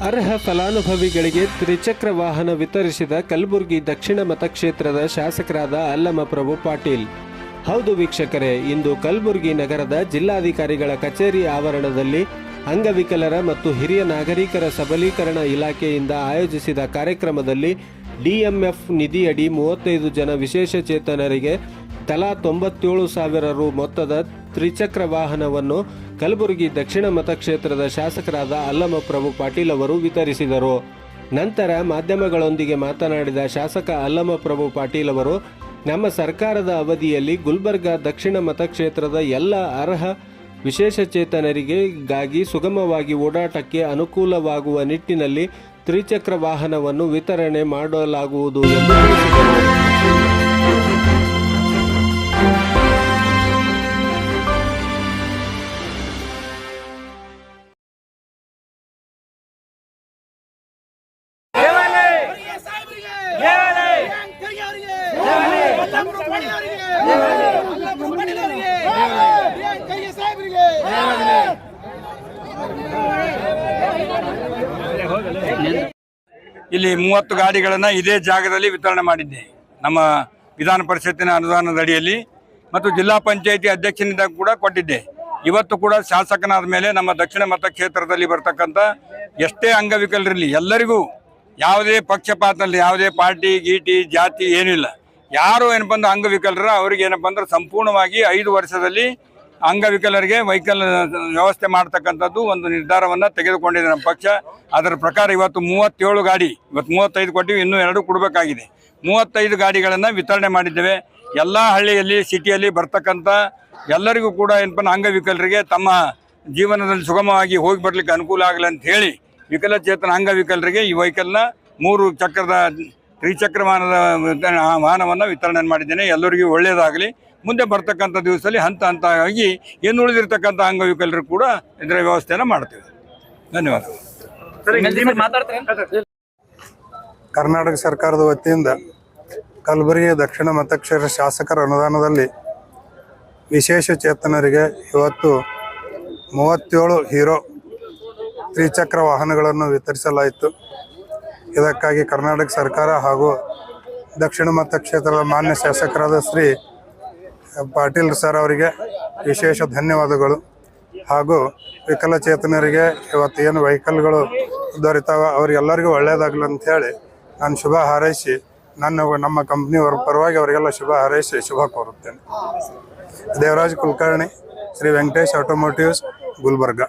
ಅರ್ಹ ಫಲಾನುಭವಿಗಳಿಗೆ ತ್ರಿಚಕ್ರ ವಾಹನ ವಿತರಿಸಿದ ಕಲಬುರಗಿ ದಕ್ಷಿಣ ಮತಕ್ಷೇತ್ರದ ಶಾಸಕರಾದ ಅಲ್ಲಮ ಪ್ರಭು ಪಾಟೀಲ್. ಹೌದು ವೀಕ್ಷಕರೇ, ಇಂದು ಕಲಬುರಗಿ ನಗರದ ಜಿಲ್ಲಾಧಿಕಾರಿಗಳ ಕಚೇರಿ ಆವರಣದಲ್ಲಿ ಅಂಗವಿಕಲರ ಮತ್ತು ಹಿರಿಯ ನಾಗರಿಕರ ಸಬಲೀಕರಣ ಇಲಾಖೆಯಿಂದ ಆಯೋಜಿಸಿದ ಕಾರ್ಯಕ್ರಮದಲ್ಲಿ ಡಿಎಂಎಫ್ ನಿಧಿಯಡಿ ಮೂವತ್ತೈದು ಜನ ವಿಶೇಷ ಚೇತನರಿಗೆ ತಲಾ ತೊಂಬತ್ತೇಳು ಸಾವಿರ ರು ಮೊತ್ತದ ತ್ರಿಚಕ್ರ ವಾಹನವನ್ನು ಕಲಬುರಗಿ ದಕ್ಷಿಣ ಮತಕ್ಷೇತ್ರದ ಶಾಸಕರಾದ ಅಲ್ಲಮ ಪ್ರಭು ಪಾಟೀಲ್ ಅವರು ವಿತರಿಸಿದರು. ನಂತರ ಮಾಧ್ಯಮಗಳೊಂದಿಗೆ ಮಾತನಾಡಿದ ಶಾಸಕ ಅಲ್ಲಮ ಪ್ರಭು ಪಾಟೀಲ್ ಅವರು, ನಮ್ಮ ಸರ್ಕಾರದ ಅವಧಿಯಲ್ಲಿ ಗುಲ್ಬರ್ಗ ದಕ್ಷಿಣ ಮತಕ್ಷೇತ್ರದ ಎಲ್ಲ ಅರ್ಹ ವಿಶೇಷಚೇತನರಿಗೆ ಗಾಗಿ ಸುಗಮವಾಗಿ ಓಡಾಟಕ್ಕೆ ಅನುಕೂಲವಾಗುವ ನಿಟ್ಟಿನಲ್ಲಿ ತ್ರಿಚಕ್ರ ವಾಹನವನ್ನು ವಿತರಣೆ ಮಾಡಲಾಗುವುದು ಎಂದು ತಿಳಿಸಿದರು. ಇಲ್ಲಿ ಮೂವತ್ತು ಗಾಡಿಗಳನ್ನು ಇದೇ ಜಾಗದಲ್ಲಿ ವಿತರಣೆ ಮಾಡಿದ್ದೆ. ನಮ್ಮ ವಿಧಾನ ಪರಿಷತ್ತಿನ ಅನುದಾನದ ಅಡಿಯಲ್ಲಿ ಮತ್ತು ಜಿಲ್ಲಾ ಪಂಚಾಯತಿ ಅಧ್ಯಕ್ಷನಿಂದ ಕೂಡ ಕೊಟ್ಟಿದ್ದೆ. ಇವತ್ತು ಕೂಡ ಶಾಸಕನಾದ ಮೇಲೆ ನಮ್ಮ ದಕ್ಷಿಣ ಮತಕ್ಷೇತ್ರದಲ್ಲಿ ಬರ್ತಕ್ಕಂಥ ಎಷ್ಟೇ ಅಂಗವಿಕಲರಿರಲಿ ಎಲ್ಲರಿಗೂ ಯಾವುದೇ ಪಕ್ಷಪಾತದಲ್ಲಿ, ಯಾವುದೇ ಪಾರ್ಟಿ, ಗೀಟಿ, ಜಾತಿ ಏನಿಲ್ಲ ಯಾರು ಏನಪ್ಪ ಅಂದ್ರೆ ಅಂಗವಿಕಲರ, ಅವ್ರಿಗೆ ಏನಪ್ಪ ಅಂದ್ರೆ ಸಂಪೂರ್ಣವಾಗಿ ಐದು ವರ್ಷದಲ್ಲಿ ಅಂಗವಿಕಲರಿಗೆ ವೈಕಲ್ ವ್ಯವಸ್ಥೆ ಮಾಡ್ತಕ್ಕಂಥದ್ದು ಒಂದು ನಿರ್ಧಾರವನ್ನು ತೆಗೆದುಕೊಂಡಿದೆ ನಮ್ಮ ಪಕ್ಷ. ಅದರ ಪ್ರಕಾರ ಇವತ್ತು ಮೂವತ್ತೇಳು ಗಾಡಿ, ಇವತ್ತು ಮೂವತ್ತೈದು ಕೊಟ್ಟಿವಿ, ಇನ್ನೂ ಎರಡು ಕೊಡಬೇಕಾಗಿದೆ. ಮೂವತ್ತೈದು ಗಾಡಿಗಳನ್ನು ವಿತರಣೆ ಮಾಡಿದ್ದೇವೆ. ಎಲ್ಲ ಹಳ್ಳಿಯಲ್ಲಿ, ಸಿಟಿಯಲ್ಲಿ ಬರ್ತಕ್ಕಂಥ ಎಲ್ಲರಿಗೂ ಕೂಡ ಏನಪ್ಪ ಅಂಗವಿಕಲರಿಗೆ ತಮ್ಮ ಜೀವನದಲ್ಲಿ ಸುಗಮವಾಗಿ ಹೋಗಿ ಬರ್ಲಿಕ್ಕೆ ಅನುಕೂಲ ಆಗಲಿ ಅಂತ ಹೇಳಿ ವಿಕಲಚೇತನ ಅಂಗವಿಕಲರಿಗೆ ಈ ವೈಕಲ್ನ ಮೂರು ಚಕ್ರದ ತ್ರಿಚಕ್ರ ವಾಹನದ ವಿತರಣೆ- ವಾಹನವನ್ನು ವಿತರಣೆ ಮಾಡಿದ್ದೇನೆ. ಎಲ್ಲರಿಗೂ ಒಳ್ಳೆಯದಾಗಲಿ. ಮುಂದೆ ಬರ್ತಕ್ಕಂಥ ದಿವಸದಲ್ಲಿ ಹಂತ ಹಂತವಾಗಿ ಏನು ಉಳಿದಿರ್ತಕ್ಕಂಥ ಅಂಗವಿಕಲರು ಕೂಡ ಇದರ ವ್ಯವಸ್ಥೆಯನ್ನು ಮಾಡ್ತೇವೆ. ಧನ್ಯವಾದ ಕರ್ನಾಟಕ ಸರ್ಕಾರದ ವತಿಯಿಂದ ಕಲಬುರಗಿ ದಕ್ಷಿಣ ಮತಕ್ಷೇತ್ರ ಶಾಸಕರ ಅನುದಾನದಲ್ಲಿ ವಿಶೇಷ ಚೇತನರಿಗೆ ಇವತ್ತು ಮೂವತ್ತೇಳು ಹೀರೋ ತ್ರಿಚಕ್ರ ವಾಹನಗಳನ್ನು ವಿತರಿಸಲಾಯಿತು. ಇದಕ್ಕಾಗಿ ಕರ್ನಾಟಕ ಸರ್ಕಾರ ಹಾಗೂ ದಕ್ಷಿಣ ಮತಕ್ಷೇತ್ರದ ಮಾನ್ಯ ಶಾಸಕರಾದ ಶ್ರೀ ಪಾಟೀಲ್ ಸರ್ ಅವರಿಗೆ ವಿಶೇಷ ಧನ್ಯವಾದಗಳು. ಹಾಗೂ ವಿಕಲಚೇತನರಿಗೆ ಇವತ್ತು ಏನು ವೆಹಿಕಲ್ಗಳು ದೊರೆತಾವ ಅವರಿಗೆಲ್ಲರಿಗೂ ಒಳ್ಳೆಯದಾಗಲಿ ಅಂತ ಹೇಳಿ ನಾನು ಶುಭ ಹಾರೈಸಿ ನನ್ನ ನಮ್ಮ ಕಂಪ್ನಿಯವರ ಪರವಾಗಿ ಅವರಿಗೆಲ್ಲ ಶುಭ ಹಾರೈಸಿ ಶುಭ ಕೋರುತ್ತೇನೆ. ದೇವರಾಜ್ ಕುಲಕರ್ಣಿ, ಶ್ರೀ ವೆಂಕಟೇಶ್ ಆಟೋಮೋಟಿವ್ಸ್ ಗುಲ್ಬರ್ಗ.